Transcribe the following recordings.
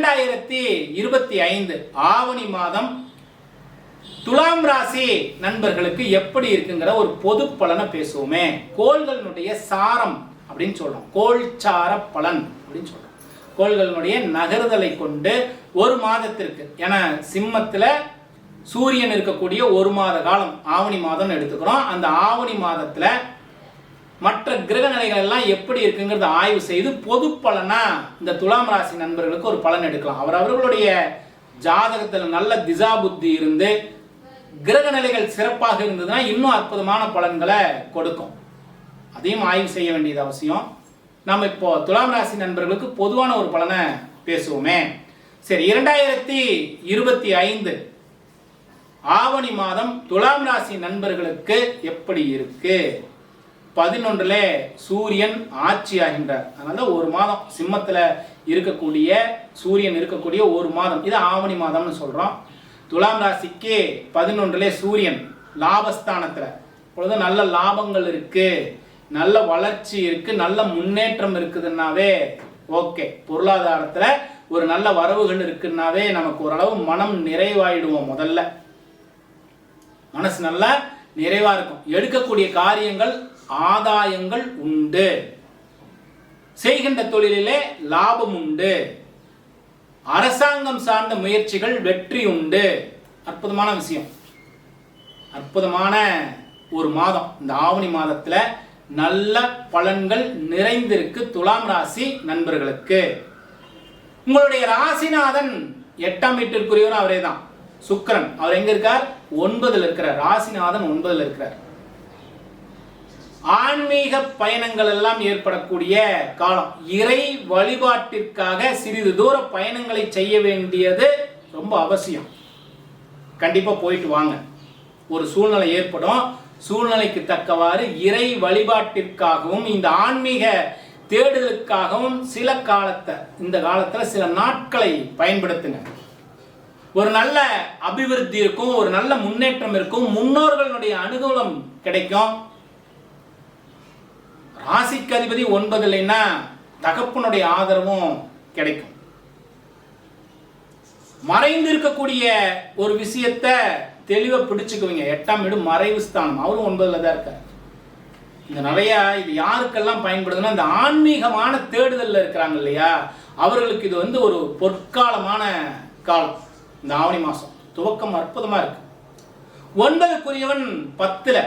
இரண்டாயிரத்தி இருபத்தி ஐந்து ஆவணி மாதம் துலாம் ராசி நண்பர்களுக்கு எப்படி இருக்குங்கிற ஒரு பொது பலனை பேசுவோமே. கோள்களினுடைய சாரம் அப்படின்னு சொல்றோம். கோள் சார பலன் அப்படின்னு சொல்றோம். கோள்களினுடைய நகர்தலை கொண்டு ஒரு மாதத்திற்கு ஏன்னா சிம்மத்தில் சூரியன் இருக்கக்கூடிய ஒரு மாத காலம் ஆவணி மாதம் எடுத்துக்கிறோம். அந்த ஆவணி மாதத்தில் மற்ற கிரக நிலைகள் எல்லாம் எப்படி இருக்குங்கிறத ஆய்வு செய்து பொது பலனா இந்த துலாம் ராசி நண்பர்களுக்கு ஒரு பலன் எடுக்கலாம். அவர் அவர்களுடைய ஜாதகத்தில் நல்ல திசா புத்தி இருந்து கிரக நிலைகள் சிறப்பாக இருந்ததுன்னா இன்னும் அற்புதமான பலன்களை கொடுக்கும். அதையும் ஆய்வு செய்ய வேண்டியது அவசியம். நம்ம இப்போ துலாம் ராசி நண்பர்களுக்கு பொதுவான ஒரு பலனை பேசுவோமே. சரி இரண்டாயிரத்தி இருபத்தி ஐந்து ஆவணி மாதம் துலாம் ராசி நண்பர்களுக்கு எப்படி இருக்கு? பதினொன்றுல சூரியன் ஆட்சி ஆகின்றார் அதனால ஒரு மாதம் சிம்மத்துல இருக்கக்கூடிய சூரியன் இருக்கக்கூடிய ஒரு மாதம். இது ஆவணி மாதம்னு சொல்றோம். துலாம் ராசிக்கு பதினொன்றுல சூரியன் லாபஸ்தானத்துல. பொழுது நல்ல லாபங்கள் இருக்கு நல்ல வளர்ச்சி இருக்கு நல்ல முன்னேற்றம் இருக்குதுன்னாவே ஓகே. பொருளாதாரத்துல ஒரு நல்ல வரவுகள் இருக்குன்னாவே நமக்கு ஓரளவு மனம் நிறைவாயிடுவோம் முதல்ல. மனசு நல்லா நிறைவா இருக்கும். எடுக்கக்கூடிய காரியங்கள் ஆதாயங்கள் உண்டு. செய்கின்ற தொழிலிலே லாபம் உண்டு. அரசாங்கம் சார்ந்த முயற்சிகள் வெற்றி உண்டு. அற்புதமான விஷயம். அற்புதமான ஒரு மாதம். இந்த ஆவணி மாதத்தில் நல்ல பலன்கள் நிறைந்திருக்கு துலாம் ராசி நண்பர்களுக்கு. உங்களுடைய ராசிநாதன் எட்டாம் வீட்டிற்குரியவர் அவரே தான் சுக்கரன். அவர் எங்க இருக்கார்? ஒன்பதுல இருக்கிறார். ராசிநாதன் ஒன்பதுல இருக்கிறார். ஆன்மீக பயணங்கள் எல்லாம் ஏற்படக்கூடிய காலம். இறை வழிபாட்டிற்காக சிறிது தூர பயணங்களை செய்ய வேண்டியது ரொம்ப அவசியம். கண்டிப்பாக போயிட்டு வாங்க. ஒரு சூழ்நிலை ஏற்படும். சூழ்நிலைக்கு தக்கவாறு இறை வழிபாட்டிற்காகவும் இந்த ஆன்மீக தேடுதலுக்காகவும் சில காலத்தை இந்த காலத்தில் சில நாட்களை பயன்படுத்துங்க. ஒரு நல்ல அபிவிருத்தி இருக்கும் ஒரு நல்ல முன்னேற்றம் இருக்கும் முன்னோர்களுடைய அனுகூலம் கிடைக்கும். ராசிக்கு அதிபதி ஒன்பது இல்லைன்னா தகப்பனுடைய ஆதரவும் கிடைக்கும். மறைந்து இருக்கக்கூடிய ஒரு விஷயத்த தெளிவா பிடிச்சுக்குவீங்க. எட்டாம் வீடு மறைவு ஸ்தானம். அவரும் ஒன்பதுல தான் இருக்கார். இந்த நிறைய இது யாருக்கெல்லாம் பயன்படுதுன்னா இந்த ஆன்மீகமான தேடுதல்ல இருக்கிறாங்க இல்லையா? அவர்களுக்கு இது வந்து ஒரு பொற்காலமான காலம். இந்த ஆவணி மாசம். துவக்கம் அற்புதமா இருக்கு. ஒன்பதுக்குரியவன் பத்துல.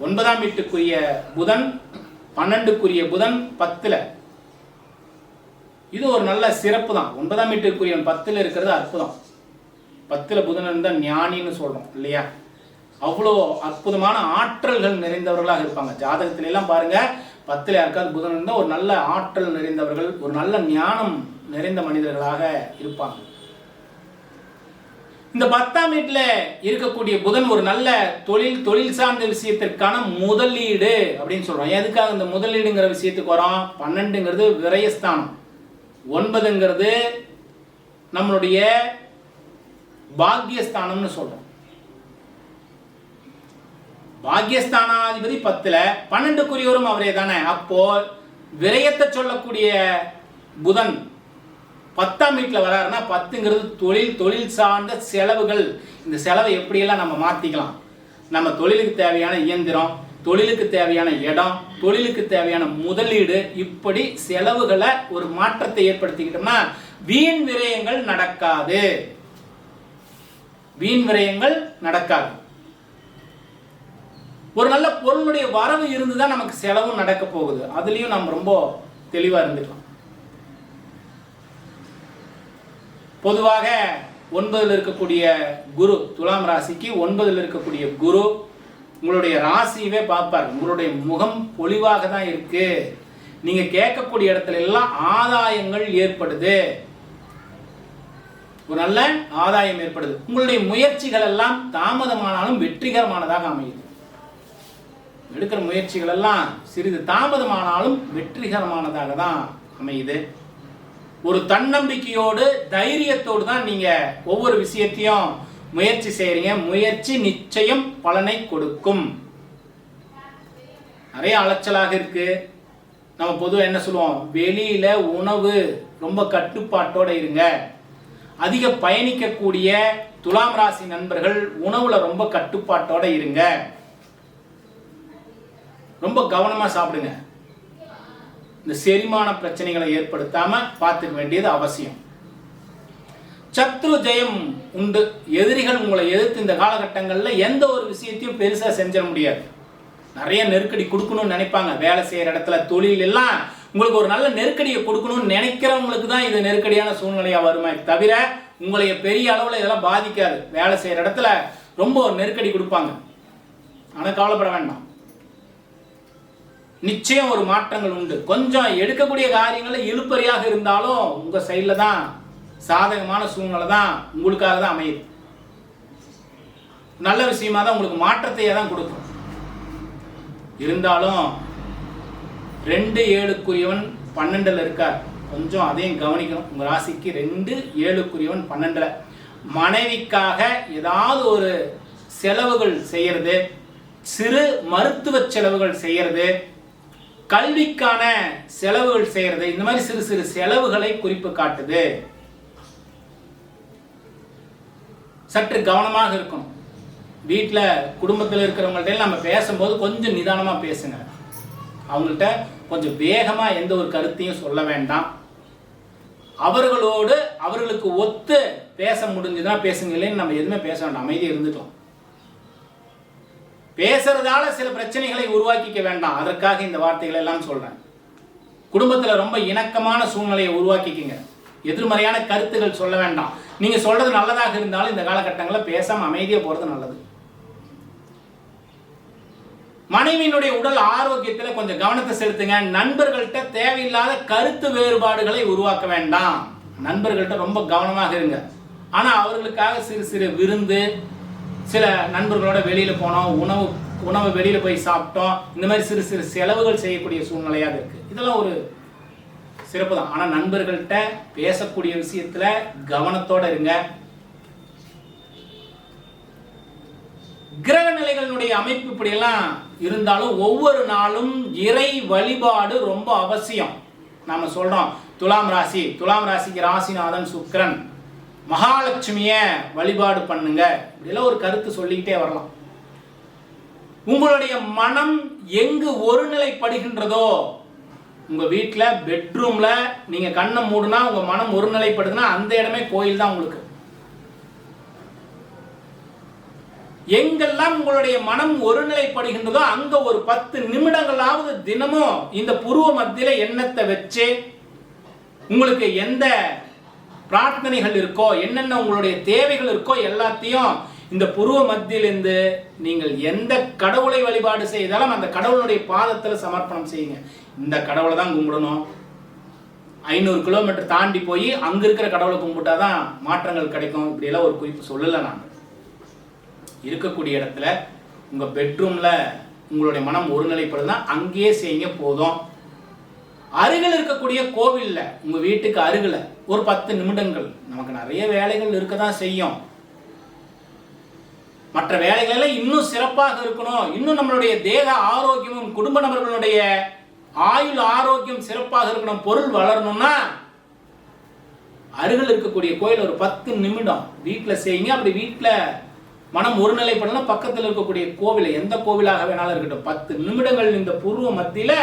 ஒன்பதாம் வீட்டுக்குரிய புதன் பன்னெண்டுக்குரிய புதன் பத்தில். இது ஒரு நல்ல சிறப்பு தான் ஒன்பதாம் வீட்டுக்குரியவன் பத்தில் இருக்கிறது அற்புதம். பத்தில் புதன் இருந்தால் ஞானின்னு சொல்கிறோம் இல்லையா? அவ்வளோ அற்புதமான ஆற்றல்கள் நிறைந்தவர்களாக இருப்பாங்க. ஜாதகத்துல எல்லாம் பாருங்க யாருக்காவது புதன் இருந்தால் ஒரு நல்ல ஆற்றல் நிறைந்தவர்கள் ஒரு நல்ல ஞானம் நிறைந்த மனிதர்களாக இருப்பாங்க. இந்த பத்தாம் வீட்டில் இருக்கக்கூடிய புதன் ஒரு நல்ல தொழில் தொழில் சார்ந்த விஷயத்திற்கான முதலீடு அப்படின்னு சொல்கிறோம் எதுக்காக இந்த முதலீடுங்கிற விஷயத்துக்கு வரோம்? பன்னெண்டுங்கிறது விரயஸ்தானம். ஒன்பதுங்கிறது நம்மளுடைய பாக்கியஸ்தானம்னு சொல்கிறோம் பாக்கியஸ்தானாதிபதி பத்தில் பன்னெண்டுக்குரியவரும் அவரே தானே. அப்போ விரயத்தை சொல்லக்கூடிய புதன் பத்தாம் வீட்டில் வராருன்னா பத்துங்கிறது தொழில் தொழில் சார்ந்த செலவுகள். இந்த செலவை எப்படியெல்லாம் நம்ம மாற்றிக்கலாம் நம்ம தொழிலுக்கு தேவையான இயந்திரம் தொழிலுக்கு தேவையான இடம் தொழிலுக்கு தேவையான முதலீடு இப்படி செலவுகளை ஒரு மாற்றத்தை ஏற்படுத்திக்கிட்டோம்னா வீண் விரயங்கள் நடக்காது. வீண் விரயங்கள் நடக்காது. ஒரு நல்ல பொருளுடைய வரவு இருந்து தான் நமக்கு செலவும் நடக்க போகுது. அதுலேயும் நம்ம ரொம்ப தெளிவாக இருந்துக்கலாம். பொதுவாக ஒன்பதில் இருக்கக்கூடிய குரு துலாம் ராசிக்கு ஒன்பதில் இருக்கக்கூடிய குரு உங்களுடைய ராசியவே பார்ப்பார். உங்களுடைய முகம் பொலிவாக தான் இருக்கு. நீங்க கேட்கக்கூடிய இடத்துல எல்லாம் ஆதாயங்கள் ஏற்படுது. ஒரு நல்ல ஆதாயம் ஏற்படுது. உங்களுடைய முயற்சிகள் எல்லாம் தாமதமானாலும் வெற்றிகரமானதாக அமையுது. எடுக்கிற முயற்சிகள் எல்லாம் சிறிது தாமதமானாலும் வெற்றிகரமானதாக தான் அமையுது. ஒரு தன்னம்பிக்கையோடு தைரியத்தோடு தான் நீங்கள் ஒவ்வொரு விஷயத்தையும் முயற்சி செய்கிறீங்க முயற்சி நிச்சயம் பலனை கொடுக்கும். நிறைய அலைச்சலாக இருக்கு. நம்ம பொதுவாக என்ன சொல்லுவோம்? வெளியில் உணவு ரொம்ப கட்டுப்பாட்டோடு இருங்க. அதிக பயணிக்கக்கூடிய துலாம் ராசி நண்பர்கள் உணவுல ரொம்ப கட்டுப்பாட்டோட இருங்க. ரொம்ப கவனமா சாப்பிடுங்க. இந்த செரிமான பிரச்சனைகளை ஏற்படுத்தாம பார்த்துக்க வேண்டியது அவசியம். சத்ரு ஜெயம் உண்டு. எதிரிகள் உங்களை எதிர்த்து இந்த காலகட்டங்களில் எந்த ஒரு விஷயத்தையும் பெருசாக செஞ்சிட முடியாது. நிறைய நெருக்கடி கொடுக்கணும்னு நினைப்பாங்க. வேலை செய்கிற இடத்துல தொழில் எல்லாம் உங்களுக்கு ஒரு நல்ல நெருக்கடியை கொடுக்கணும்னு நினைக்கிறவங்களுக்கு தான் இது நெருக்கடியான சூழ்நிலையாக வருமே தவிர உங்களை பெரிய அளவில் இதெல்லாம் பாதிக்காது. வேலை செய்கிற இடத்துல ரொம்ப ஒரு நெருக்கடி கொடுப்பாங்க. ஆனால் கவலைப்பட வேண்டாம். நிச்சயம் ஒரு மாற்றங்கள் உண்டு. கொஞ்சம் எடுக்கக்கூடிய காரியங்களில் இழுப்பறியாக இருந்தாலும் உங்க சைடில் தான் சாதகமான சூழ்நிலை தான் உங்களுக்காக தான் அமையுது. நல்ல விஷயமா தான் உங்களுக்கு மாற்றத்தையே தான் கொடுக்கும். இருந்தாலும் ரெண்டு ஏழுக்குரியவன் பன்னெண்டுல இருக்கார். கொஞ்சம் அதையும் கவனிக்கணும். உங்க ராசிக்கு ரெண்டு ஏழுக்குரியவன் பன்னெண்டுல. மனைவிக்காக ஏதாவது ஒரு செலவுகள் செய்யறது சிறு மருத்துவ செலவுகள் செய்யறது கல்விக்கான செலவுகள் செய்யறது இந்த மாதிரி சிறு சிறு செலவுகளை குறிப்பு காட்டுது. சற்று கவனமாக இருக்கணும். வீட்டில் குடும்பத்தில் இருக்கிறவங்கள்ட்ட நம்ம பேசும்போது கொஞ்சம் நிதானமாக பேசுங்க. அவங்கள்ட்ட கொஞ்சம் வேகமாக எந்த ஒரு கருத்தையும் சொல்ல வேண்டாம். அவர்களோடு அவர்களுக்கு ஒத்து பேச முடிஞ்சுதுன்னா பேசுங்க. இல்லைன்னு நம்ம எதுவுமே பேச வேண்டாம். அமைதியாக இருந்துக்கலாம் பேசுறதால சில பிரச்சனைகளை உருவாக்கிக்க வேண்டாம். அதற்காக இந்த வார்த்தைகள் எல்லாம் சொல்றேன். குடும்பத்தில் ரொம்ப இணக்கமான சூழ்நிலையை உருவாக்கிக்கங்க. எதிர்மறையான கருத்துகள் சொல்ல வேண்டாம். நீங்க சொல்றது நல்லதாக இருந்தாலும் இந்த காலகட்டங்களில் பேசாம அமைதியா போறது நல்லது. மனைவியினுடைய உடல் ஆரோக்கியத்தில் கொஞ்சம் கவனத்தை செலுத்துங்க. நண்பர்கள்ட்ட தேவையில்லாத கருத்து வேறுபாடுகளை உருவாக்க வேண்டாம். நண்பர்கள்ட்ட ரொம்ப கவனமாக இருங்க. ஆனால் அவர்களுக்காக சிறு சிறு விருந்து சில நண்பர்களோட வெளியில போனோம் உணவு உணவு வெளியில போய் சாப்பிட்டோம். இந்த மாதிரி சிறு சிறு செலவுகள் செய்யக்கூடிய சூழ்நிலையாக இருக்கு. இதெல்லாம் ஒரு சிறப்பு தான். ஆனா நண்பர்கள்ட்ட பேசக்கூடிய விஷயத்துல கவனத்தோட இருங்க. கிரக நிலைகளினுடைய அமைப்பு இப்படியெல்லாம் இருந்தாலும் ஒவ்வொரு நாளும் இறை வழிபாடு ரொம்ப அவசியம். நாம சொல்றோம் துலாம் ராசி. துலாம் ராசிக்கு ராசிநாதன் சுக்கரன். மகாலட்சுமியை வழிபாடு பண்ணுங்க. இப்படியெல்லாம் ஒரு கருத்து சொல்லிக்கிட்டே வரலாம். உங்களுடைய மனம் எங்கு ஒருநிலைப்படுகின்றதோ உங்கள் வீட்டில் பெட்ரூமில் நீங்கள் கண்ணை மூடுனா உங்கள் மனம் ஒருநிலைப்படுதுன்னா அந்த இடமே கோயில் தான் உங்களுக்கு. எங்கெல்லாம் உங்களுடைய மனம் ஒருநிலைப்படுகின்றதோ அங்க ஒரு பத்து நிமிடங்களாவது தினமும் இந்த புருவ மத்தியில எண்ணத்தை வச்சு உங்களுக்கு எந்த பிரார்த்தனைகள் இருக்கோ என்னென்ன உங்களுடைய தேவைகள் இருக்கோ எல்லாத்தையும் இந்த புருவ மத்தியிலிருந்து நீங்கள் எந்த கடவுளை வழிபாடு செய்தாலும் அந்த கடவுளுடைய பாதத்தில் சமர்ப்பணம் செய்யுங்க. இந்த கடவுளை தான் கும்பிடணும். ஐநூறு கிலோமீட்டர் தாண்டி போய் அங்க இருக்கிற கடவுளை கும்பிட்டாதான் மாற்றங்கள் கிடைக்கும். இப்படியெல்லாம் ஒரு குறிப்பு சொல்லலை நான். இருக்கக்கூடிய இடத்துல உங்க பெட்ரூம்ல உங்களுடைய மனம் ஒருநிலைப்படுதுன்னா அங்கேயே செய்யுங்க போதும். அருகில் இருக்கக்கூடிய கோவிலில் உங்க வீட்டுக்கு அருகில் ஒரு பத்து நிமிடங்கள். நமக்கு நிறைய வேலைகள் இருக்க தான் செய்யும். மற்ற வேலைகளெல்லாம் இன்னும் சிறப்பாக இருக்கணும். இன்னும் நம்மளுடைய தேக ஆரோக்கியமும் குடும்ப நபர்களுடைய ஆயுள் ஆரோக்கியம் சிறப்பாக இருக்கணும். பொருள் வளரணும்னா அருகில் இருக்கக்கூடிய கோயில் ஒரு பத்து நிமிடம் வீட்டில் செய்யுங்க. அப்படி வீட்டில் மனம் ஒருநிலை பண்ணலாம் பக்கத்தில் இருக்கக்கூடிய கோவில் எந்த கோவிலாக வேணாலும் இருக்கட்டும் பத்து நிமிடங்கள் இந்த பூர்வ மத்தியில்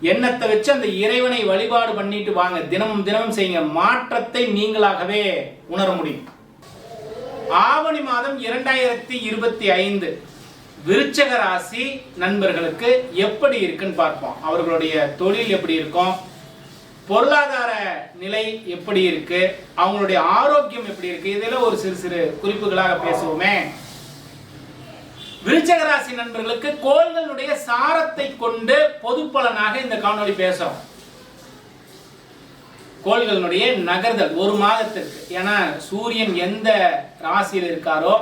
எண்ணத்தை வச்சு அந்த இறைவனை வழிபாடு பண்ணிட்டு வாங்க. தினமும் தினமும் செய்யுங்க. மாற்றத்தை நீங்களாகவே உணர முடியும். ஆவணி மாதம் இரண்டாயிரத்தி இருபத்தி ஐந்து. விருச்சக ராசி நண்பர்களுக்கு எப்படி இருக்குன்னு பார்ப்போம். அவர்களுடைய தொழில் எப்படி இருக்கும்? பொருளாதார நிலை எப்படி இருக்கு? அவங்களுடைய ஆரோக்கியம் எப்படி இருக்கு? இதெல்லாம் ஒரு சிறு சிறு குறிப்புகளாக பேசுவோமே. விருச்சகராசி நண்பர்களுக்கு கோள்களுடைய சாரத்தை கொண்டு பொது பலனாக இந்த காணொளி பேசுறோம். கோள்களுடைய நகர்தல் ஒரு மாதத்திற்கு. ஏன்னா சூரியன் எந்த ராசியில் இருக்காரோ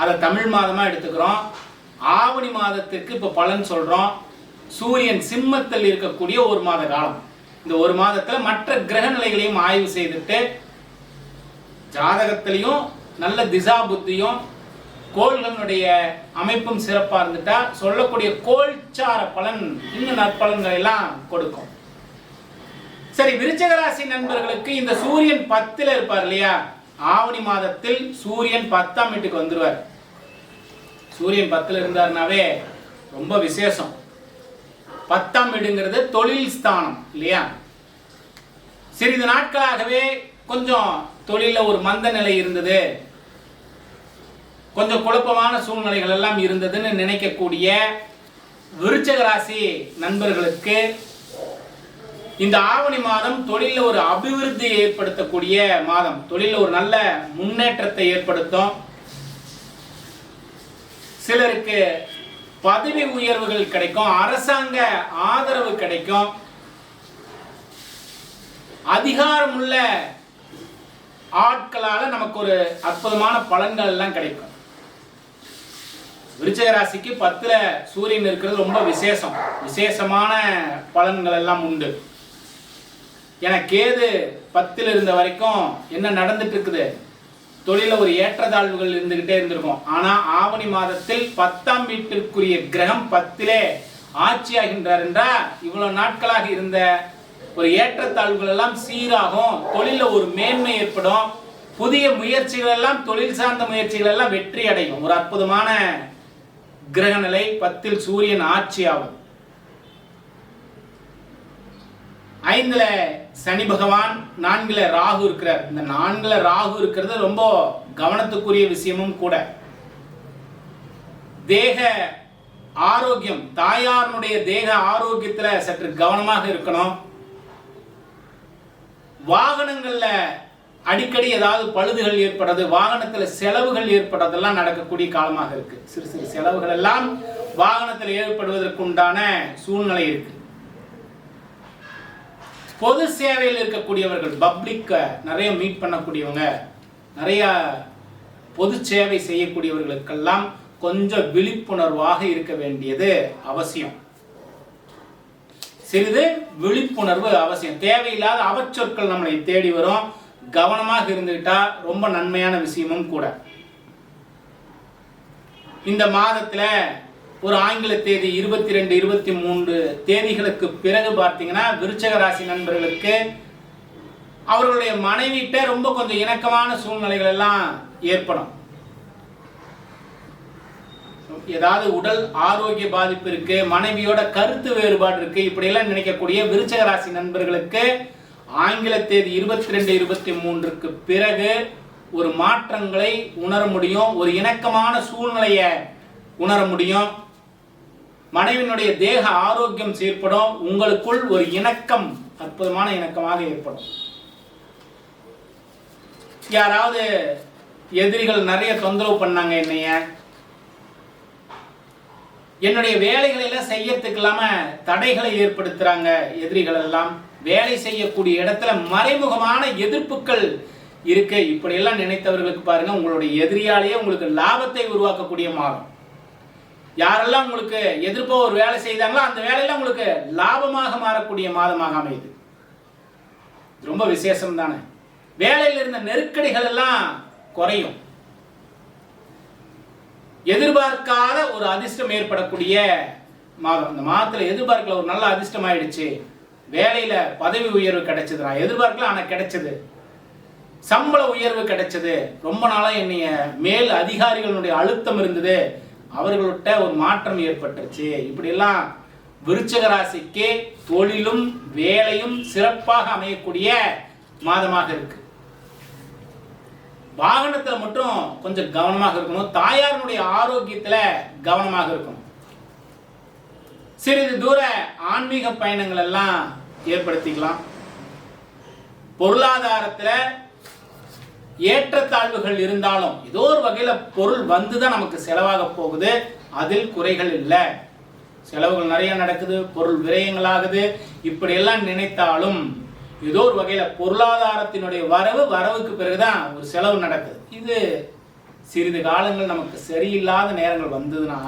அதை தமிழ் மாதமா எடுத்துக்கிறோம். ஆவணி மாதத்திற்கு இப்போ பலன் சொல்றோம். சூரியன் சிம்மத்தில் இருக்கக்கூடிய ஒரு மாத காலம். இந்த ஒரு மாதத்துல மற்ற கிரக நிலைகளையும் ஆய்வு செய்துட்டு ஜாதகத்திலையும் நல்ல திசா புத்தியும் கோள்களுடைய அமைப்பும் சிறப்பாக இருந்துட்டா சொல்லக்கூடிய கோள்சார பலன் இன்னும் நற்பலன்கள் எல்லாம் கொடுக்கும். சரி விருச்சக ராசி நண்பர்களுக்கு இந்த சூரியன் பத்தில் இருப்பார் இல்லையா? ஆவணி மாதத்தில் சூரியன் பத்தாம் வீட்டுக்கு வந்துருவார். சூரியன் பத்தில் இருந்தாருனாவே ரொம்ப விசேஷம். பத்தாம் வீடுங்கிறது தொழில் ஸ்தானம் இல்லையா? சிறிது நாட்களாகவே கொஞ்சம் தொழிலில் ஒரு மந்த நிலை இருந்தது. கொஞ்சம் குழப்பமான சூழ்நிலைகள் எல்லாம் இருந்ததுன்னு நினைக்கக்கூடிய விருச்சக ராசி நண்பர்களுக்கு இந்த ஆவணி மாதம் தொழிலில் ஒரு அபிவிருத்தி ஏற்படுத்தக்கூடிய மாதம். தொழிலில் ஒரு நல்ல முன்னேற்றத்தை ஏற்படுத்தும். சிலருக்கு பதவி உயர்வுகள் கிடைக்கும் அரசாங்க ஆதரவு கிடைக்கும். அதிகாரமுள்ள ஆட்களால் நமக்கு ஒரு அற்புதமான பலன்கள் எல்லாம் கிடைக்கும். விருச்சிக ராசிக்கு பத்துல சூரியன் இருக்கிறது ரொம்ப விசேஷம். விசேஷமான பலன்கள் எல்லாம் உண்டு. ஏன்னா கேது பத்தில் இருந்த வரைக்கும் என்ன நடந்துட்டு இருக்குது? தொழில ஒரு ஏற்றத்தாழ்வுகள் இருந்துகிட்டே இருந்திருக்கும். ஆனா ஆவணி மாதத்தில் பத்தாம் வீட்டிற்குரிய கிரகம் பத்திலே ஆட்சியாகின்றார் என்றால் இவ்வளவு நாட்களாக இருந்த ஒரு ஏற்றத்தாழ்வுகள் எல்லாம் சீராகும். தொழில ஒரு மேன்மை ஏற்படும். புதிய முயற்சிகள் எல்லாம் தொழில் சார்ந்த முயற்சிகள் எல்லாம் வெற்றி அடையும். ஒரு அற்புதமான கிரக நிலை பத்தில் சூரியன் ஆட்சி ஆகும் ஐந்துல சனி பகவான் நான்குல ராகு இருக்கிறார். இந்த நான்குல ராகு இருக்கிறது ரொம்ப கவனத்துக்குரிய விஷயமும் கூட. தேக ஆரோக்கியம் தாயாருடைய தேக ஆரோக்கியத்துல சற்று கவனமாக இருக்கணும். வாகனங்கள்ல அடிக்கடி ஏதாவது பழுதுகள் ஏற்படுறது வாகனத்துல செலவுகள் ஏற்படுறதெல்லாம் நடக்கக்கூடிய காலமாக இருக்கு. சிறு சிறு செலவுகள் எல்லாம் வாகனத்தில் ஏற்படுவதற்குண்டான சூழ்நிலை இருக்கு. பொது சேவையில் இருக்கக்கூடியவர்கள் பப்ளிக்க நிறைய மீட் பண்ணக்கூடியவங்க நிறைய பொது சேவை செய்யக்கூடியவர்களுக்கெல்லாம் கொஞ்சம் விழிப்புணர்வாக இருக்க வேண்டியது அவசியம். சிறிது விழிப்புணர்வு அவசியம். தேவையில்லாத அவச்சொற்கள் நம்மளை தேடி வரும். கவனமாக இருந்துகிட்டா ரொம்ப நன்மையான விஷயமும் கூட. இந்த மாதத்துல ஒரு ஆங்கில தேதி இருபத்தி ரெண்டு இருபத்தி மூன்று தேதிகளுக்கு பிறகு பார்த்தீங்கன்னா விருச்சக ராசி நண்பர்களுக்கு அவர்களுடைய மனைவிட்ட ரொம்ப கொஞ்சம் இணக்கமான சூழ்நிலைகள் எல்லாம் ஏற்படும். ஏதாவது உடல் ஆரோக்கிய பாதிப்பு இருக்கு மனைவியோட கருத்து வேறுபாடு இருக்கு இப்படியெல்லாம் நினைக்கக்கூடிய விருச்சக ராசி நண்பர்களுக்கு ஆங்கில தேதி இருபத்தி ரெண்டு இருபத்தி மூன்றுக்கு பிறகு ஒரு மாற்றங்களை உணர முடியும் ஒரு இணக்கமான சூழ்நிலையை உணர முடியும். மனைவினுடைய தேக ஆரோக்கியம் செயற்படும் உங்களுக்குள் ஒரு இணக்கம் அற்புதமான இணக்கமாக ஏற்படும். யாராவது எதிரிகள் நிறைய தொந்தரவு பண்ணாங்க என்னைய. என்னுடைய வேலைகளை எல்லாம் செய்யறதுக்கு இல்லாம தடைகளை ஏற்படுத்துறாங்க எதிரிகள் எல்லாம். வேலை செய்யக்கூடிய இடத்துல மறைமுகமான எதிர்ப்புகள் இருக்கு. இப்படியெல்லாம் நினைத்தவர்களுக்கு பாருங்க உங்களுடைய எதிரியாலேயே உங்களுக்கு லாபத்தை உருவாக்கக்கூடிய மாதம். யாரெல்லாம் உங்களுக்கு எதிர்ப்போ ஒரு வேலை செய்தாங்களோ அந்த வேலையெல்லாம் உங்களுக்கு லாபமாக மாறக்கூடிய மாதமாக அமையுது. ரொம்ப விசேஷம் தானே. வேலையில் இருந்த நெருக்கடிகள் எல்லாம் குறையும். எதிர்பார்க்காத ஒரு அதிர்ஷ்டம் ஏற்படக்கூடிய மாதம். இந்த மாதத்தில் எதிர்பார்க்கல ஒரு நல்ல அதிர்ஷ்டம் ஆயிடுச்சு. வேலையில பதவி உயர்வு கிடைச்சது நான் எதிர்பார்க்கல ஆனா கிடைச்சது. சம்பள உயர்வு கிடைச்சது. ரொம்ப நாளா என்னைய மேல் அதிகாரிகளுடைய அழுத்தம் இருந்தது. அவர்கள்ட்ட ஒரு மாற்றம் ஏற்பட்டுருச்சு. இப்படியெல்லாம் விருச்சக ராசிக்கு தொழிலும் வேலையும் சிறப்பாக அமையக்கூடிய மாதமாக இருக்கு. வாகனத்துல மட்டும் கொஞ்சம் கவனமாக இருக்கணும். தாயாருடைய ஆரோக்கியத்துல கவனமாக இருக்கணும். சிறிது தூர ஆன்மீக பயணங்கள் எல்லாம் ஏற்படுத்திக்கலாம். பொருளாதாரத்தில் ஏற்றத்தாழ்வுகள் இருந்தாலும் ஏதோ ஒரு வகையில் பொருள் வந்து தான் நமக்கு செலவாக போகுது. அதில் குறைகள் இல்லை. செலவுகள் நிறைய நடக்குது பொருள் விரயங்களாகுது இப்படியெல்லாம் நினைத்தாலும் ஏதோ ஒரு வகையில் பொருளாதாரத்தினுடைய வரவு வரவுக்கு பிறகுதான் ஒரு செலவு நடக்குது. இது சிறிது காலங்கள் நமக்கு சரியில்லாத நேரங்கள் வந்ததுன்னா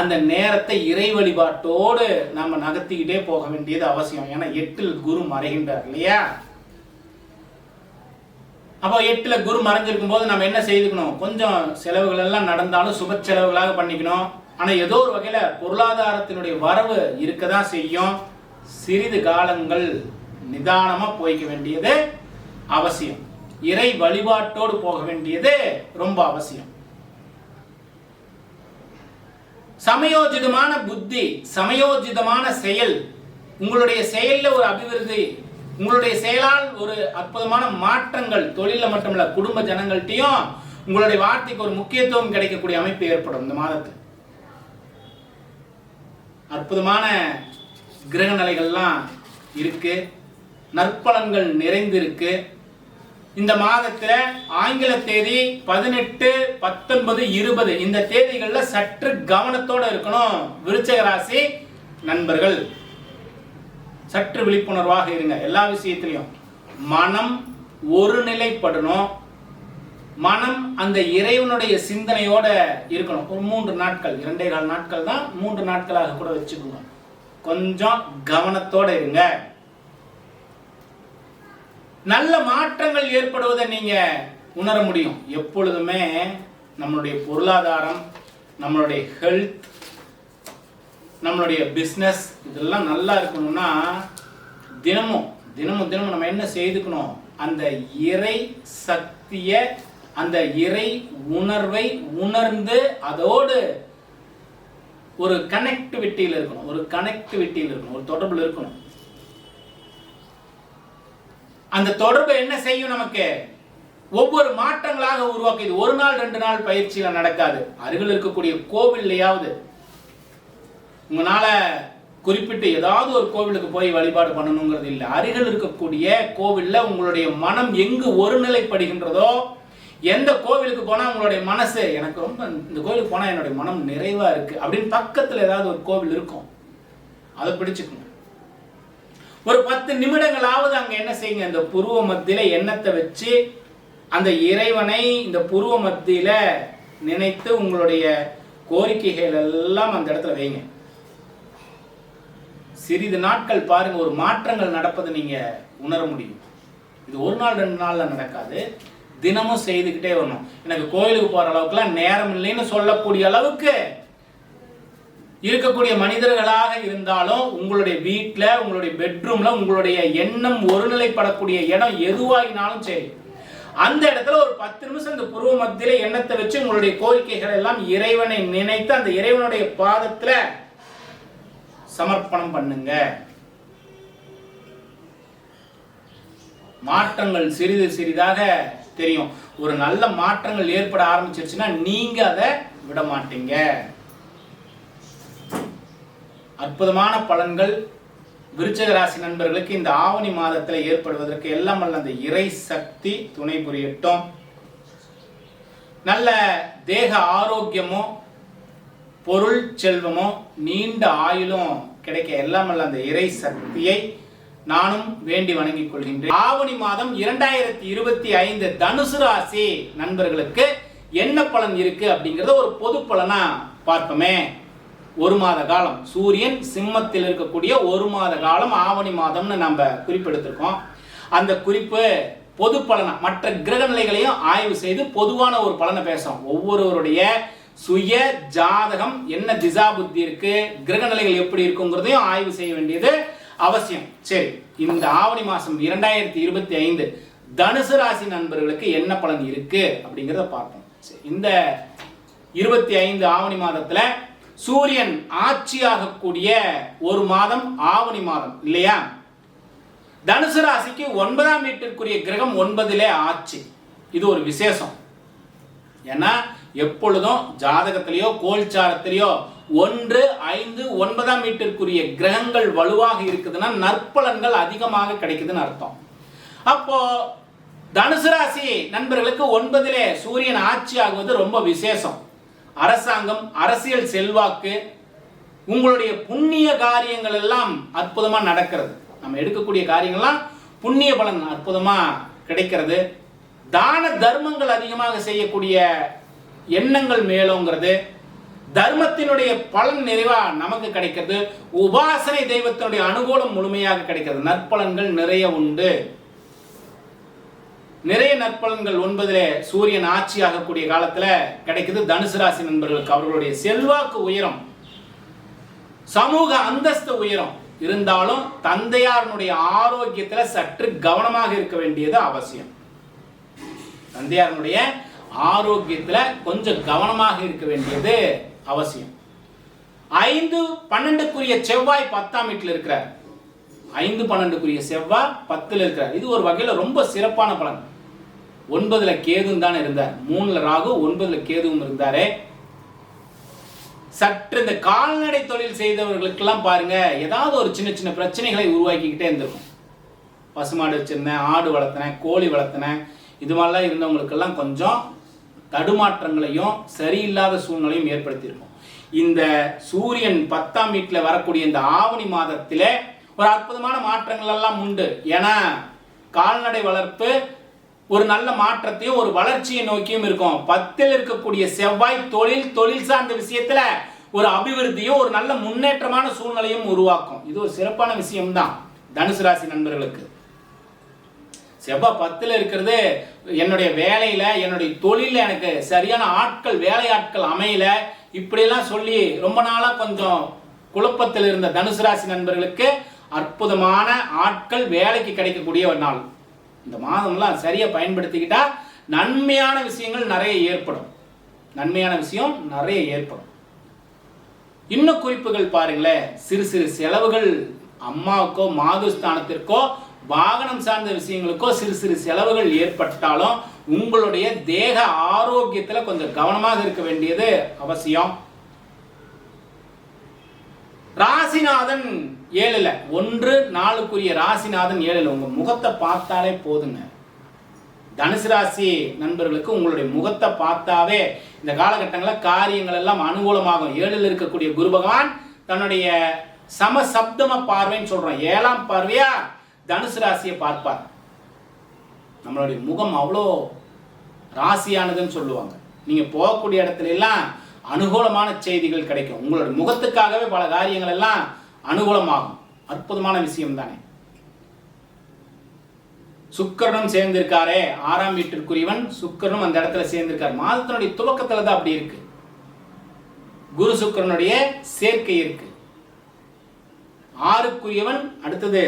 அந்த நேரத்தை இறை வழிபாட்டோடு நம்ம நகர்த்திக்கிட்டே போக வேண்டியது அவசியம். ஏன்னா எட்டில் குரு மறைகின்றார் இல்லையா? அப்போ எட்டில் குரு மறைஞ்சிருக்கும் போது நம்ம என்ன செய்துக்கணும்? கொஞ்சம் செலவுகள் எல்லாம் நடந்தாலும் சுப செலவுகளாக பண்ணிக்கணும். ஆனால் ஏதோ ஒரு வகையில் பொருளாதாரத்தினுடைய வரவு இருக்க தான் செய்யும். சிறிது காலங்கள் நிதானமாக போய்க்க வேண்டியது அவசியம். இறை வழிபாட்டோடு போக வேண்டியது ரொம்ப அவசியம். சமயோஜிதமான புத்தி சமயோஜிதமான செயல். உங்களுடைய செயலில் ஒரு அபிவிருத்தி உங்களுடைய செயலால் ஒரு அற்புதமான மாற்றங்கள் தொழிலில் மட்டுமல்ல குடும்ப ஜனங்கள்ட்டையும் உங்களுடைய வார்த்தைக்கு ஒரு முக்கியத்துவம் கிடைக்கக்கூடிய அமைப்பு ஏற்படும் இந்த மாதத்தில். அற்புதமான கிரக நிலைகள்லாம் இருக்கு. நற்பலன்கள் நிறைந்திருக்கு. இந்த மாதத்துல ஆங்கில தேதி பதினெட்டு பத்தொன்பது இருபது. இந்த தேதிகள்ல சற்று கவனத்தோட இருக்கணும். விருச்சக ராசி நண்பர்கள் சற்று விழிப்புணர்வாக இருங்க. எல்லா விஷயத்திலையும். மனம் ஒரு நிலைப்படணும் மனம் அந்த இறைவனுடைய சிந்தனையோட இருக்கணும். ஒரு மூன்று நாட்கள் இரண்டே கால் நாட்கள் தான் மூன்று நாட்களாக கூட வச்சுக்கணும் கொஞ்சம் கவனத்தோட இருங்க. நல்ல மாற்றங்கள் ஏற்படுவதை நீங்க உணர முடியும். எப்பொழுதுமே நம்மளுடைய பொருளாதாரம் நம்மளுடைய ஹெல்த் நம்மளுடைய பிஸ்னஸ் இதெல்லாம் நல்லா இருக்கணும்னா தினமும் தினமும் தினமும் நம்ம என்ன செய்துக்கணும்? அந்த இறை சக்தியை அந்த இறை உணர்வை உணர்ந்து அதோடு ஒரு கனெக்டிவிட்டியில் இருக்கணும். ஒரு கனெக்டிவிட்டியில் இருக்கணும். ஒரு தொடர்பில் இருக்கணும். அந்த தொடர்பு என்ன செய்யும் நமக்கு? ஒவ்வொரு மாற்றங்களாக உருவாக்குது. ஒரு நாள் ரெண்டு நாள் பயிற்சியில நடக்காது. அருகில் இருக்கக்கூடிய கோவில்லையாவது உங்களால குறிப்பிட்டு ஏதாவது ஒரு கோவிலுக்கு போய் வழிபாடு பண்ணணுங்கிறது இல்லை. அருகில் இருக்கக்கூடிய கோவிலில் உங்களுடைய மனம் எங்கு ஒருநிலைப்படுகின்றதோ எந்த கோவிலுக்கு போனால் உங்களுடைய மனசு எனக்கு ரொம்ப இந்த கோவிலுக்கு போனால் என்னுடைய மனம் நிறைவாக இருக்குது அப்படின்னு பக்கத்தில் ஏதாவது ஒரு கோவில் இருக்கும். அதை பிடிச்சுக்கோங்க. ஒரு பத்து நிமிடங்களாவது அங்க என்ன செய்யுங்க? இந்த புருவ மத்தியில எண்ணத்தை வச்சு அந்த இறைவனை இந்த புருவ மத்தியில நினைத்து உங்களுடைய கோரிக்கைகள் எல்லாம் அந்த இடத்துல வைங்க. சிறிது நாட்கள் பாருங்க ஒரு மாற்றங்கள் நடப்பதை நீங்க உணர முடியும். இது ஒரு நாள் ரெண்டு நாள்ல நடக்காது. தினமும் செய்துக்கிட்டே வரணும். எனக்கு கோயிலுக்கு போற அளவுக்குலாம் நேரம் இல்லைன்னு சொல்லக்கூடிய அளவுக்கு இருக்கக்கூடிய மனிதர்களாக இருந்தாலும் உங்களுடைய வீட்டில் உங்களுடைய பெட்ரூம்ல உங்களுடைய எண்ணம் ஒருநிலைப்படக்கூடிய இடம் எதுவாகினாலும் சரி அந்த இடத்துல ஒரு பத்து நிமிஷம் இந்த புருவ மத்தியில எண்ணத்தை வச்சு உங்களுடைய கோரிக்கைகள் எல்லாம் இறைவனை நினைத்து அந்த இறைவனுடைய பாதத்துல சமர்ப்பணம் பண்ணுங்க. மாற்றங்கள் சிறிது சிறிதாக தெரியும். ஒரு நல்ல மாற்றங்கள் ஏற்பட ஆரம்பிச்சிருச்சுன்னா நீங்க அதை விட மாட்டீங்க அற்புதமான பலன்கள் விருச்சக ராசி நண்பர்களுக்கு இந்த ஆவணி மாதத்தில் ஏற்படுவதற்கு எல்லாம் வல்ல அந்த இறை சக்தி துணை புரியட்டும். நல்ல தேக ஆரோக்கியமும் பொருள் செல்வமோ நீண்ட ஆயுளும் கிடைக்க எல்லாம் வல்ல அந்த இறை சக்தியை நானும் வேண்டி வணங்கிக் கொள்கின்றேன். ஆவணி மாதம் இரண்டாயிரத்தி இருபத்தி ஐந்து தனுசு ராசி நண்பர்களுக்கு என்ன பலன் இருக்கு அப்படிங்கறத ஒரு பொது பலனா பார்ப்போமே. ஒரு மாத காலம். சூரியன் சிம்மத்தில் இருக்கக்கூடிய ஒரு மாத காலம் ஆவணி மாதம்னு நம்ம குறிப்பெடுத்திருக்கோம். அந்த குறிப்பு பொது பலனை மற்ற கிரக நிலைகளையும் ஆய்வு செய்து பொதுவான ஒரு பலனை பேசுறோம் ஒவ்வொருவருடைய சுய ஜாதகம் என்ன திசா புத்தி இருக்கு கிரக நிலைகள் எப்படி இருக்குங்கிறதையும் ஆய்வு செய்ய வேண்டியது அவசியம். சரி இந்த ஆவணி மாசம் இரண்டாயிரத்தி இருபத்தி ஐந்து தனுசு ராசி நண்பர்களுக்கு என்ன பலன் இருக்கு அப்படிங்கிறத பார்ப்போம். சரி, இந்த இருபத்தி ஐந்து ஆவணி மாதத்துல சூரியன் ஆட்சியாகக்கூடிய ஒரு மாதம் ஆவணி மாதம் இல்லையா? தனுசு ராசிக்கு ஒன்பதாம் வீட்டிற்குரிய கிரகம் ஒன்பதிலே ஆட்சி இது ஒரு விசேஷம். ஏன்னா எப்பொழுதும் ஜாதகத்திலேயோ கோல்சாரத்திலேயோ ஒன்று ஐந்து ஒன்பதாம் வீட்டிற்குரிய கிரகங்கள் வலுவாக இருக்குதுன்னா நற்பலன்கள் அதிகமாக கிடைக்குதுன்னு அர்த்தம். அப்போ தனுசு ராசி நண்பர்களுக்கு ஒன்பதிலே சூரியன் ஆட்சி ஆகுவது ரொம்ப விசேஷம். அரசாங்கம் அரசியல் செல்வாக்கு உங்களுடைய புண்ணிய காரியங்கள் எல்லாம் அற்புதமா நடக்கிறது. நம்ம எடுக்கக்கூடிய காரியங்கள்லாம் புண்ணிய பலன் அற்புதமா கிடைக்கிறது. தான தர்மங்கள் அதிகமாக செய்யக்கூடிய எண்ணங்கள் மேலோங்கிறது. தர்மத்தினுடைய பலன் நிறைவா நமக்கு கிடைக்கிறது. உபாசனை தெய்வத்தினுடைய அனுகூலம் முழுமையாக கிடைக்கிறது. நற்பலன்கள் நிறைய உண்டு. நிறைய நற்பலன்கள் ஒன்பதிலே சூரியன் ஆட்சி ஆகக்கூடிய காலத்துல கிடைக்குது. தனுசு ராசி நண்பர்களுக்கு அவர்களுடைய செல்வாக்கு உயரம் சமூக அந்தஸ்து உயரம். இருந்தாலும் தந்தையாரனுடைய ஆரோக்கியத்துல சற்று கவனமாக இருக்க வேண்டியது அவசியம். தந்தையாரனுடைய ஆரோக்கியத்துல கொஞ்சம் கவனமாக இருக்க வேண்டியது அவசியம். ஐந்து பன்னெண்டுக்குரிய செவ்வாய் பத்தாம் வீட்டில் இருக்கிறார். ஐந்து பன்னெண்டுக்குரிய செவ்வாய் பத்தில் இருக்கிறார். இது ஒரு வகையில் ரொம்ப சிறப்பான பலன். ஒன்பதுல கேதும் தான் இருந்தார். மூணுல ராகு ஒன்பதுல கேதுவும் இருந்தாரு. சற்று இந்த கால்நடை தொழில் செய்தவர்களுக்கெல்லாம் பாருங்க ஏதாவது ஒரு சின்ன சின்ன பிரச்சனைகளை உருவாக்கிக்கிட்டே இருந்திருக்கும். பசுமாடு வச்சிருந்தேன் ஆடு வளர்த்தினேன் கோழி வளர்த்தினேன் இது மாதிரிலாம் இருந்தவங்களுக்கெல்லாம் கொஞ்சம் தடுமாற்றங்களையும் சரியில்லாத சூழ்நிலையும் ஏற்படுத்தியிருக்கும். இந்த சூரியன் பத்தாம் வீட்டில் வரக்கூடிய இந்த ஆவணி மாதத்திலே ஒரு அற்புதமான மாற்றங்கள் எல்லாம் உண்டு. ஏன்னா கால்நடை வளர்ப்பு ஒரு நல்ல மாற்றத்தையும் ஒரு வளர்ச்சியை நோக்கியும் இருக்கும். பத்தில் இருக்கக்கூடிய செவ்வாய் தொழில் தொழில் சார்ந்த விஷயத்துல ஒரு அபிவிருத்தியும் ஒரு நல்ல முன்னேற்றமான சூழ்நிலையும் உருவாக்கும். இது ஒரு சிறப்பான விஷயம்தான். தனுசு ராசி நண்பர்களுக்கு. செவ்வாய் பத்தில் இருக்கிறது என்னுடைய வேலையில என்னுடைய தொழில எனக்கு சரியான ஆட்கள் வேலையாட்கள் அமையல. இப்படியெல்லாம் சொல்லி ரொம்ப நாளா கொஞ்சம் குழப்பத்தில் இருந்த தனுசு ராசி நண்பர்களுக்கு அற்புதமான ஆட்கள் வேலைக்கு கிடைக்கக்கூடிய ஒரு நாள். இந்த மாதம்லாம் சரியா பயன்படுத்திக்கிட்டா நன்மையான விஷயங்கள் நிறைய ஏற்படும். நன்மையான விஷயம் நிறைய ஏற்படும். இன்னும் குறிப்புகள் பாருங்களேன். சிறு சிறு செலவுகள் அம்மாவுக்கோ மாதுஸ்தானத்திற்கோ வாகனம் சார்ந்த விஷயங்களுக்கோ சிறு சிறு செலவுகள் ஏற்பட்டாலும் உங்களுடைய தேக ஆரோக்கியத்தில் கொஞ்சம் கவனமாக இருக்க வேண்டியது அவசியம். ராசிநாதன் ஏழில். ஒன்று நாளுக்குரிய ராசிநாதன் ஏழில். உங்கள் முகத்தை பார்த்தாலே போதுங்க. தனுசு ராசி நண்பர்களுக்கு உங்களுடைய முகத்தை பார்த்தாவே இந்த காலகட்டங்களில் காரியங்கள் எல்லாம் அனுகூலமாகும். ஏழில் இருக்கக்கூடிய குரு பகவான் தன்னுடைய சமசப்தம பார்வைன்னு சொல்கிறோம் ஏழாம் பார்வையா? தனுசு ராசியை பார்ப்பார். நம்மளுடைய முகம் அவ்வளோ ராசியானதுன்னு சொல்லுவாங்க. நீங்கள் போகக்கூடிய இடத்துல எல்லாம் அனுகூலமான செய்திகள் கிடைக்கும். உங்களுடைய முகத்துக்காகவே பல காரியங்கள் எல்லாம் அனுகூலமாகும். அற்புதமான விஷயம் தானே சுக்கரனும் சேர்ந்திருக்காரே. ஆறாம் வீட்டிற்குரியவன் சுக்கரனும் அந்த இடத்துல சேர்ந்திருக்கார். மாதத்தினுடைய துவக்கத்துல தான் அப்படி இருக்கு. குரு சுக்கரனுடைய சேர்க்கை இருக்கு. ஆறுக்குரியவன் அடுத்தது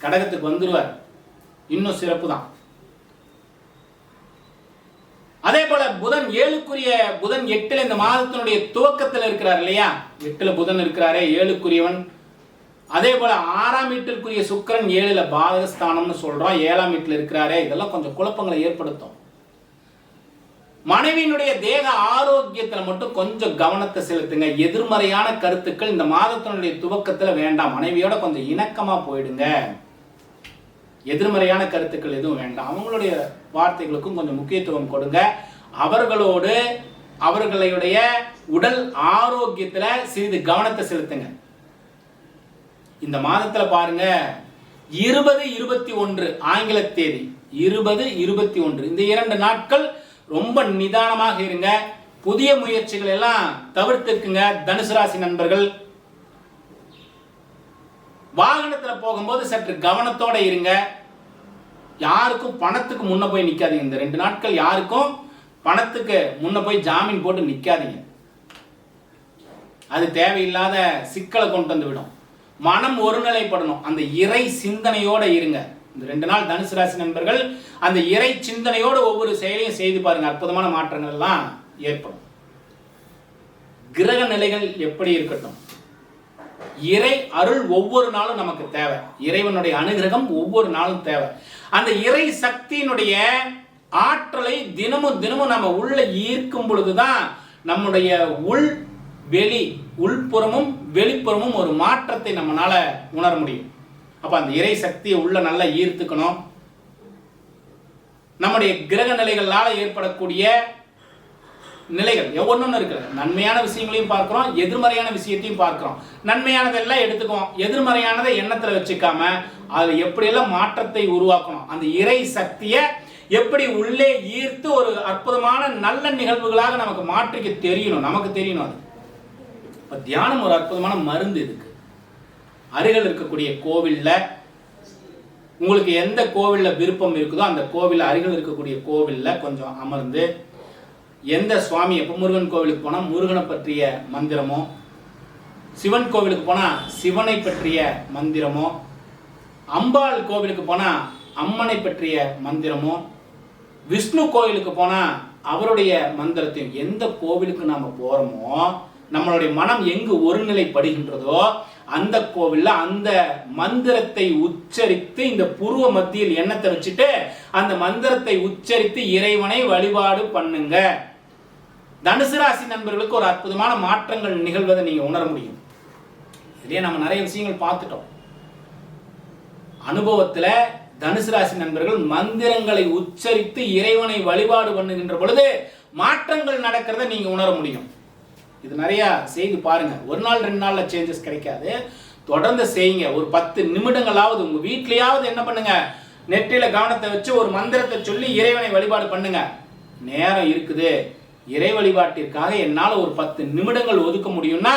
கடகத்துக்கு வந்துருவார். இன்னும் சிறப்பு தான். அதே போல புதன் ஏழுக்குரிய புதன் எட்டுல இந்த மாதத்தினுடைய துவக்கத்தில் இருக்கிறார் இல்லையா? எட்டுல புதன் இருக்கிறாரே ஏழுக்குரியவன் அதே போல ஆறாம் வீட்டிற்குரிய சுக்கிரன் ஏழுல பாதகஸ்தானம்னு சொல்றோம் ஏழாம் வீட்டில் இருக்கிறாரே. இதெல்லாம் கொஞ்சம் குழப்பங்களை ஏற்படுத்தும். மனைவியினுடைய தேக ஆரோக்கியத்தில் மட்டும் கொஞ்சம் கவனத்தை செலுத்துங்க. எதிர்மறையான கருத்துக்கள் இந்த மாதத்தினுடைய துவக்கத்தில் வேண்டாம். மனைவியோட கொஞ்சம் இணக்கமாக போயிடுங்க. எதிர்மறையான கருத்துக்கள் எதுவும் வேண்டாம். அவங்களுடைய வார்த்தைகளுக்கும் கொஞ்சம் முக்கியத்துவம் கொடுங்க. அவர்களோடு அவர்களுடைய உடல் ஆரோக்கியத்தில் சிறிது கவனத்தை செலுத்துங்க. இந்த மாதத்தில் பாருங்க இருபது இருபத்தி ஒன்று ஆங்கில தேதி. இருபது இருபத்தி ஒன்று. இந்த இரண்டு நாட்கள் ரொம்ப நிதானமாக இருங்க. புதிய முயற்சிகள் எல்லாம் தவிர்த்துக்குங்க தனுசு ராசி நண்பர்கள். வாகனத்தில் போகும்போது சற்று கவனத்தோட இருங்க. யாருக்கும் பணத்துக்கு முன்ன போய் நிற்காதீங்க இந்த ரெண்டு நாட்கள் யாருக்கும் பணத்துக்கு முன்ன போய் ஜாமீன் போட்டு நிற்காதீங்க அது தேவையில்லாத சிக்கலை கொண்டு வந்து விடும். மனம் ஒருநிலைப்படணும். அந்த இறை சிந்தனையோட இருங்க. இந்த ரெண்டு நாள் தனுசு ராசி நண்பர்கள் அந்த இறை சிந்தனையோட ஒவ்வொரு செயலையும் செய்து பாருங்க. அற்புதமான மாற்றங்கள் எல்லாம் ஏற்படும். கிரக நிலைகள் எப்படி இருக்கட்டும். இறை அருள் ஒவ்வொரு நாளும் நமக்கு தேவை. இறைவனுடைய அனுகிரகம் ஒவ்வொரு நாளும் தேவை. அந்த இறை சக்தியினுடைய ஆற்றலை தினமும் தினமும் நம்ம உள்ள ஈர்க்கும் பொழுதுதான் நம்முடைய உள் வெளி உள்புறமும் வெளிப்புறமும் ஒரு மாற்றத்தை நம்மளால உணர முடியும். அப்ப அந்த இறை சக்தியை உள்ள நல்லா ஈர்த்துக்கணும். நம்முடைய கிரக நிலைகளால் ஏற்படக்கூடிய நிலைகள் ஒவ்வொன்றும் இருக்குது நன்மையான விஷயங்களையும் பார்க்குறோம் எதிர்மறையான விஷயத்தையும் பார்க்குறோம். நன்மையானதெல்லாம் எடுத்துக்குவோம் எதிர்மறையானதை எண்ணத்தில் வச்சுக்காம அதில் எப்படியெல்லாம் மாற்றத்தை உருவாக்கணும் அந்த இறை சக்தியை எப்படி உள்ளே ஈர்த்து ஒரு அற்புதமான நல்ல நிகழ்வுகளாக நமக்கு மாற்றிக்க தெரியணும் நமக்கு தெரியணும் அது. இப்போ தியானம் ஒரு அற்புதமான மருந்து இதுக்கு. அருகில் இருக்கக்கூடிய கோவிலில் உங்களுக்கு எந்த கோவிலில் விருப்பம் இருக்குதோ அந்த கோவில் அருகில் இருக்கக்கூடிய கோவிலில் கொஞ்சம் அமர்ந்து எந்த சுவாமி எப்போ முருகன் கோவிலுக்கு போனால் முருகனை பற்றிய மந்திரமோ சிவன் கோவிலுக்கு போனால் சிவனை பற்றிய மந்திரமோ அம்பாள் கோவிலுக்கு போனால் அம்மனை பற்றிய மந்திரமோ விஷ்ணு கோவிலுக்கு போனால் அவருடைய மந்திரத்தையும் எந்த கோவிலுக்கு நாம் போகிறோமோ நம்மளுடைய மனம் எங்கு ஒருநிலைப்படுகின்றதோ அந்த கோவில்ல அந்த மந்திரத்தை உச்சரித்து இந்த புருவ மத்தியில் எண்ணத்தை வச்சுட்டு அந்த மந்திரத்தை உச்சரித்து இறைவனை வழிபாடு பண்ணுங்க. தனுசு ராசி நண்பர்களுக்கு ஒரு அற்புதமான மாற்றங்கள் நிகழ்வதை நீங்க உணர முடியும். இதுலயே நம்ம நிறைய விஷயங்கள் பார்த்துட்டோம். அனுபவத்துல தனுசு ராசி நண்பர்கள் மந்திரங்களை உச்சரித்து இறைவனை வழிபாடு பண்ணுகின்ற பொழுது மாற்றங்கள் நடக்கிறத நீங்க உணர முடியும். இது நிறையா செய்து பாருங்க. ஒரு நாள் ரெண்டு நாள்ல சேஞ்சஸ் கிடைக்காது. தொடர்ந்து செய்யுங்க. ஒரு பத்து நிமிடங்களாவது உங்கள் வீட்லயாவது என்ன பண்ணுங்க? நெற்றியில் கவனத்தை வச்சு ஒரு மந்திரத்தை சொல்லி இறைவனை வழிபாடு பண்ணுங்க. நேரம் இருக்குது. இறை வழிபாட்டிற்காக என்னால் ஒரு பத்து நிமிடங்கள் ஒதுக்க முடியும்னா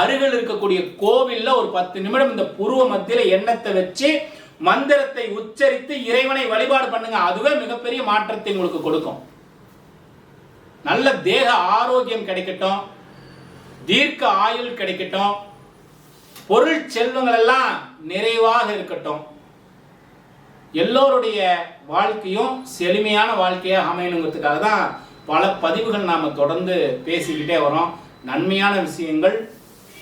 அருகில் இருக்கக்கூடிய கோவில்ல ஒரு பத்து நிமிடம் இந்த புருவ மத்தியில் எண்ணத்தை வச்சு மந்திரத்தை உச்சரித்து இறைவனை வழிபாடு பண்ணுங்க. அதுவே மிகப்பெரிய மாற்றத்தை உங்களுக்கு கொடுக்கும். நல்ல தேக ஆரோக்கியம் கிடைக்கட்டும். தீர்க்க ஆயுள் கிடைக்கட்டும். பொருள் செல்வங்கள் எல்லாம் நிறைவாக இருக்கட்டும். எல்லோருடைய வாழ்க்கையும் செழுமையான வாழ்க்கையாக அமையணுங்கிறதுக்காக தான் பல பதிவுகள் நாம் தொடர்ந்து பேசிக்கிட்டே வரோம். நன்மையான விஷயங்கள்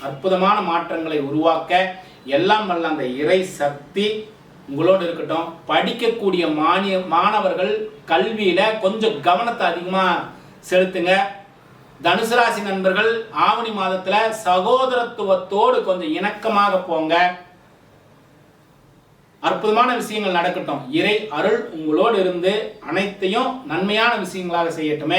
அற்புதமான மாற்றங்களை உருவாக்க எல்லாம் வல்ல அந்த இறை சக்தி உங்களோடு இருக்கட்டும். படிக்கக்கூடிய மானிய மாணவர்கள் கல்வியில் கொஞ்சம் கவனத்தை அதிகமாக செலுத்துங்க. தனுசு ராசி நண்பர்கள் ஆவணி மாதத்துல சகோதரத்துவத்தோடு கொஞ்சம் இணக்கமாக போங்க. அற்புதமான விஷயங்கள் நடக்கட்டும். இறை அருள் உங்களோடு இருந்து அனைத்தையும் நன்மையான விஷயங்களாக செய்யட்டுமே.